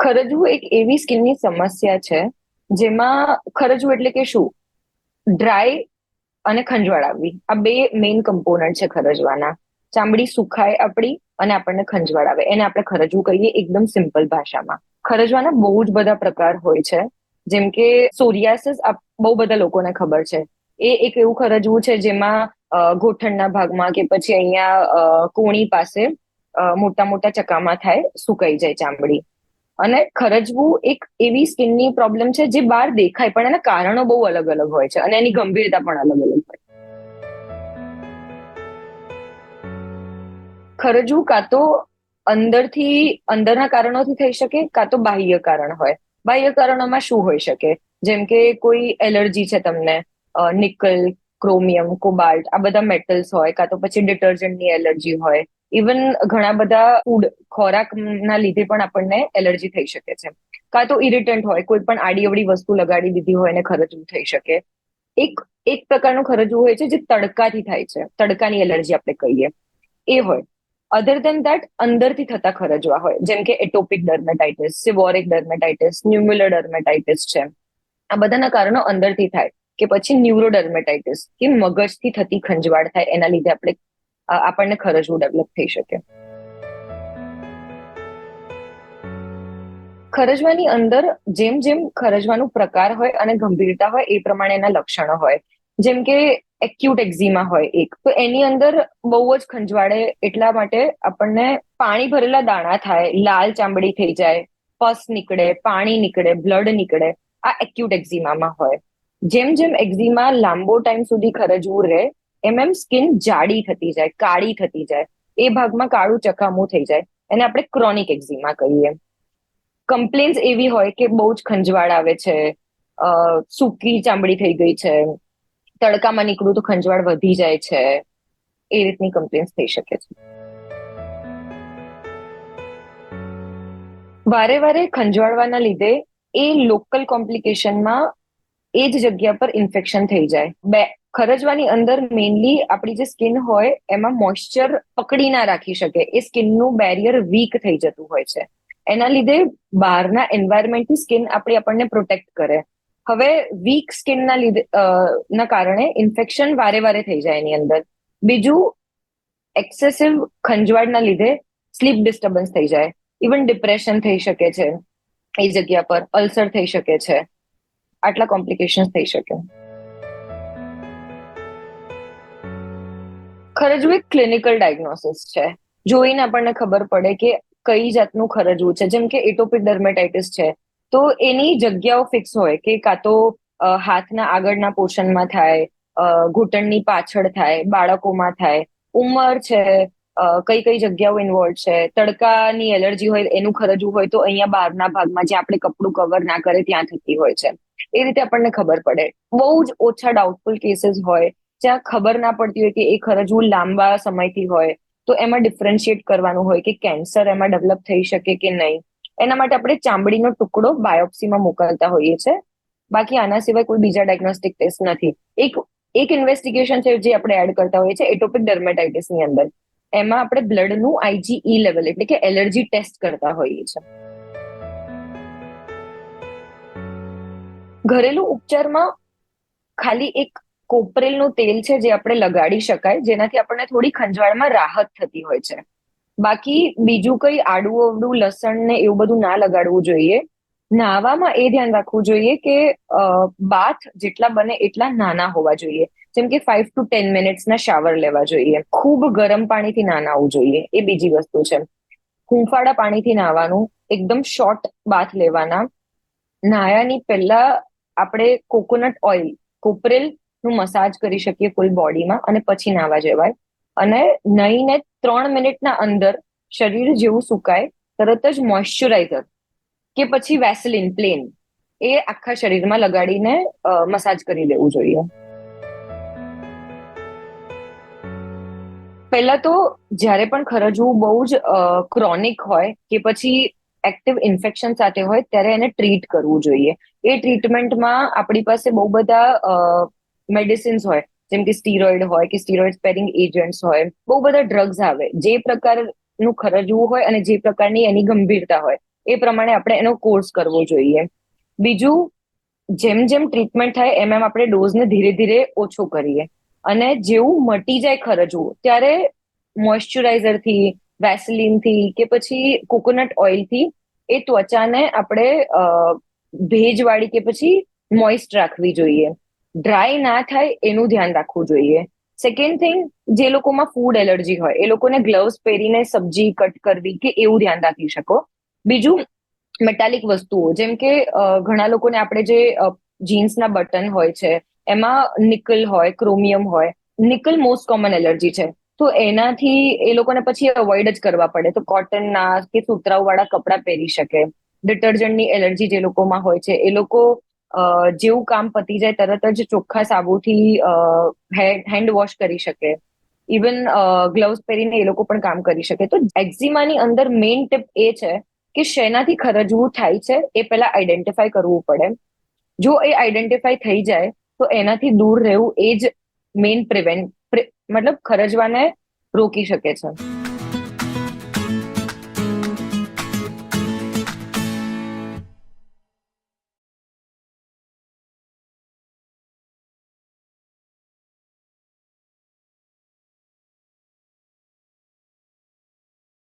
ખરજવું એક એવી સ્કિનની સમસ્યા છે, જેમાં ખરજવું એટલે કે શું? ડ્રાય અને ખંજવાળ આવવી આ બે મેઇન કમ્પોનન્ટ છે ખરજવાના. ચામડી સુખાય આપણી અને આપણને ખંજવાળ આવે એને આપણે ખરજવું કહીએ એકદમ સિમ્પલ ભાષામાં. ખરજવાના બહુ જ બધા પ્રકાર હોય છે. જેમ કે સોરિયાસિસ બહુ બધા લોકોને ખબર છે. એ એક એવું ખરજવું છે જેમાં ગોઠણના ભાગમાં કે પછી અહીંયા કોણી પાસે મોટા મોટા ચકામાં થાય, સુકાઈ જાય ચામડી. અને ખરજવું એક એવી સ્કિનની પ્રોબ્લેમ છે જે બહાર દેખાય, પણ એના કારણો બહુ અલગ અલગ હોય છે અને એની ગંભીરતા પણ અલગ અલગ હોય ખરજવું કાં તો અંદરથી, અંદરના કારણોથી થઈ શકે, કાં તો બાહ્ય કારણ હોય. બાહ્ય કારણોમાં શું હોઈ શકે? જેમ કે કોઈ એલર્જી છે તમને નિકલ, ક્રોમિયમ, કોબાલ્ટ, આ બધા મેટલ્સ હોય, કાં તો પછી ડિટર્જન્ટની એલર્જી હોય ઇવન ઘણા બધા ફૂડ ખોરાકના લીધે પણ આપણને એલર્જી થઈ શકે છે. કાં તો ઇરિટન્ટ હોય, કોઈ પણ આડી અવડી વસ્તુ લગાડી દીધી હોય અને ખરજવું થઈ શકે. એક એક પ્રકારનું ખરજવું હોય છે જે તડકાથી થાય છે. તડકાની એલર્જી આપણે કહીએ. એ હોય. અધર દેન દેટ અંદરથી થતા ખરજવા હોય. જેમ કે એટોપિક ડર્મેટાઇટિસ સિવોરિક ડર્મેટાઇટિસ ન્યુમ્યુલર ડર્મેટાઇટિસ છે. આ બધાના કારણો અંદરથી થાય કે પછી ન્યુરોડર્મેટાઇટિસ કે મગજથી થતી ખંજવાળ થાય એના લીધે આપણે આપણને ખરજવું ડેવલપ થઈ શકે. ખરજવાની અંદર જેમ જેમ ખરજવાનો પ્રકાર હોય અને ગંભીરતા હોય એ પ્રમાણે એના લક્ષણો હોય. જેમ કે એક્યુટ એક્ઝિમા હોય એક, તો એની અંદર બહુ જ ખંજવાળે એટલા માટે આપણને પાણી ભરેલા દાણા થાય, લાલ ચામડી થઈ જાય, પસ નીકળે, પાણી નીકળે બ્લડ નીકળે, આ એક્યુટ એક્ઝિમામાં હોય. જેમ જેમ એક્ઝિમા લાંબો ટાઈમ સુધી ખરજવું રહે એમ એમ સ્કિન જાડી થતી જાય, કાળી થતી જાય, એ ભાગમાં કાળું ચકામું થઈ જાય, એને આપણે ક્રોનિક એક્ઝિમા કહીએ. કમ્પ્લેન્સ એવી હોય કે બહુ જ ખંજવાળ આવે છે સૂકી ચામડી થઈ ગઈ છે, તડકામાં નીકળું તો ખંજવાળ વધી જાય છે, એ રીતની કમ્પ્લેન્સ થઈ શકે છે. વારે વારે ખંજવાળવાના લીધે એ લોકલ કોમ્પ્લિકેશનમાં એ જ જગ્યા પર ઇન્ફેક્શન થઈ જાય. બે ખરજવાની અંદર મેઇનલી આપણી જે સ્કિન હોય, એમાં મોઇશ્ચર પકડી ના રાખી શકે. એ સ્કિનનું બેરિયર વીક થઈ જતું હોય છે. એના લીધે બહારના એન્વાયરમેન્ટની સ્કિન આપણી આપણને પ્રોટેક્ટ કરે. હવે વીક સ્કિનના લીધે ના કારણે ઇન્ફેક્શન વારે વારે થઈ જાય એની અંદર. બીજું એક્સેસિવ ખંજવાળના લીધે સ્લીપ ડિસ્ટર્બન્સ થઈ જાય. ઇવન ડિપ્રેશન થઈ શકે છે. એ જગ્યા પર અલ્સર થઈ શકે છે. આટલા કોમ્પ્લિકેશન થઈ શકે. ખરજવું એક ક્લિનિકલ ડાયગ્નોસિસ છે. જોઈને આપણને ખબર પડે કે કઈ જાતનું ખરજવું છે. જેમ કે એટોપિક ડર્મેટાઇટિસ છે. તો એની જગ્યાઓ ફિક્સ હોય કે કાં તો હાથના આગળના પોર્શનમાં થાય ઘૂંટણની પાછળ થાય, બાળકોમાં થાય, ઉંમર છે કઈ કઈ જગ્યાઓ ઇન્વોલ્વ છે, તડકાની એલર્જી હોય, એનું ખરજવું હોય તો અહીંયા બહારના ભાગમાં જે આપણે કપડું કવર ના કરે ત્યાં થતી હોય છે. એ રીતે આપણને ખબર પડે. બહુ જ ઓછા ડાઉટફુલ કેસીસ હોય જ્યાં ખબર ના પડતી હોય કે એ ખરજવું લાંબા સમયથી હોય, તો એમાં ડિફરન્શિએટ કરવાનું હોય કે કેન્સર એમાં ડેવલપ થઈ શકે કે નહીં. એના માટે આપણે ચામડીનો ટુકડો બાયોપ્સીમાં મોકલતા હોઈએ છીએ બાકી આના સિવાય કોઈ બીજા ડાયગ્નોસ્ટિક ટેસ્ટ નથી. એક એક ઇન્વેસ્ટિગેશન છે જે આપણે એડ કરતા હોઈએ છીએ એટોપિક ડર્મેટાઇટિસની અંદર. એમાં આપણે બ્લડનું આઈજીઈ લેવલ એટલે કે એલર્જી ટેસ્ટ કરતા હોઈએ છીએ ઘરેલું ઉપચારમાં ખાલી એક કોપરેલનું તેલ છે જે આપણે લગાડી શકાય, જેનાથી આપણને થોડી ખંજવાળમાં રાહત થતી હોય છે. બાકી બીજું કઈ આડું અવડું, લસણ ને એવું બધું ના લગાડવું જોઈએ. નાવામાં એ ધ્યાન રાખવું જોઈએ કે બાથ જેટલા બને એટલા નાના હોવા જોઈએ. જેમ કે ફાઈવ ટુ ટેન મિનિટ્સના શાવર લેવા જોઈએ. ખૂબ ગરમ પાણીથી ના નાવું જોઈએ. એ બીજી વસ્તુ છે. હુંફાળા પાણીથી નાવાનું, એકદમ શોર્ટ બાથ લેવાના. નાયાની પહેલા આપણે કોકોનટ ઓઇલ કોપરેલ નું મસાજ કરી શકીએ ફૂલ બોડીમાં અને પછી નાવા જવાય. અને નહીને ત્રણ મિનિટના અંદર શરીર જેવું સુકાય, તરત જ મોઇશ્ચરાઇઝર કે પછી વેસલિન પ્લેન એ આખા શરીરમાં લગાડીને મસાજ કરી લેવું જોઈએ. પહેલા તો જ્યારે પણ ખરજવું બહુ જ ક્રોનિક હોય કે પછી એક્ટિવ ઇન્ફેક્શન સાથે હોય, ત્યારે એને ટ્રીટ કરવું જોઈએ. એ ટ્રીટમેન્ટમાં આપણી પાસે બહુ બધા મેડિસિન્સ હોય, જેમ કે સ્ટીરોઇડ હોય, કે સ્ટીરોઇડ સ્પેરિંગ એજન્ટ્સ હોય, બહુ બધા ડ્રગ્સ આવે. જે પ્રકારનું ખરજવું હોય અને જે પ્રકારની એની ગંભીરતા હોય, એ પ્રમાણે આપણે એનો કોર્સ કરવો જોઈએ. બીજું, જેમ જેમ ટ્રીટમેન્ટ થાય, એમ એમ આપણે ડોઝને ધીરે ધીરે ઓછો કરીએ. અને જેવું મટી જાય ખરજવું, ત્યારે મોઇશ્ચરાઇઝરથી વેસલિનથી કે પછી કોકોનટ ઓઇલથી એ ત્વચાને આપણે ભેજવાળી કે પછી મોઇસ્ટ રાખવી જોઈએ. ડ્રાય ના થાય એનું ધ્યાન રાખવું જોઈએ. સેકન્ડ થિંગ જે લોકોમાં ફૂડ એલર્જી હોય, એ લોકોને ગ્લવ્સ પહેરીને સબ્જી કટ કરવી કે એવું ધ્યાન રાખી શકો. બીજું મેટાલિક વસ્તુઓ, જેમ કે ઘણા લોકોને આપણે જે જીન્સના બટન હોય છે, એમાં નિકલ હોય ક્રોમિયમ હોય નિકલ મોસ્ટ કોમન એલર્જી છે. તો એનાથી એ લોકોને પછી અવોઇડ જ કરવા પડે. તો કોટનના કે સુતરાઉ વાળા કપડાં પહેરી શકે. ડિટર્જન્ટની એલર્જી જે લોકોમાં હોય છે, એ લોકો જેવું કામ પતી જાય તરત જ ચોખ્ખા સાબુથી હેન્ડ વોશ કરી શકે. ઇવન ગ્લવ્સ પહેરીને એ લોકો પણ કામ કરી શકે. તો એક્ઝિમાની અંદર મેઇન ટિપ એ છે કે શેનાથી ખરજવું થાય છે એ પહેલા આઈડેન્ટિફાય કરવું પડે. જો એ આઈડેન્ટિફાય થઈ જાય, તો એનાથી દૂર રહેવું એ જ મેઇન પ્રિવેન્ટ મતલબ ખરજવાને રોકી શકે છે.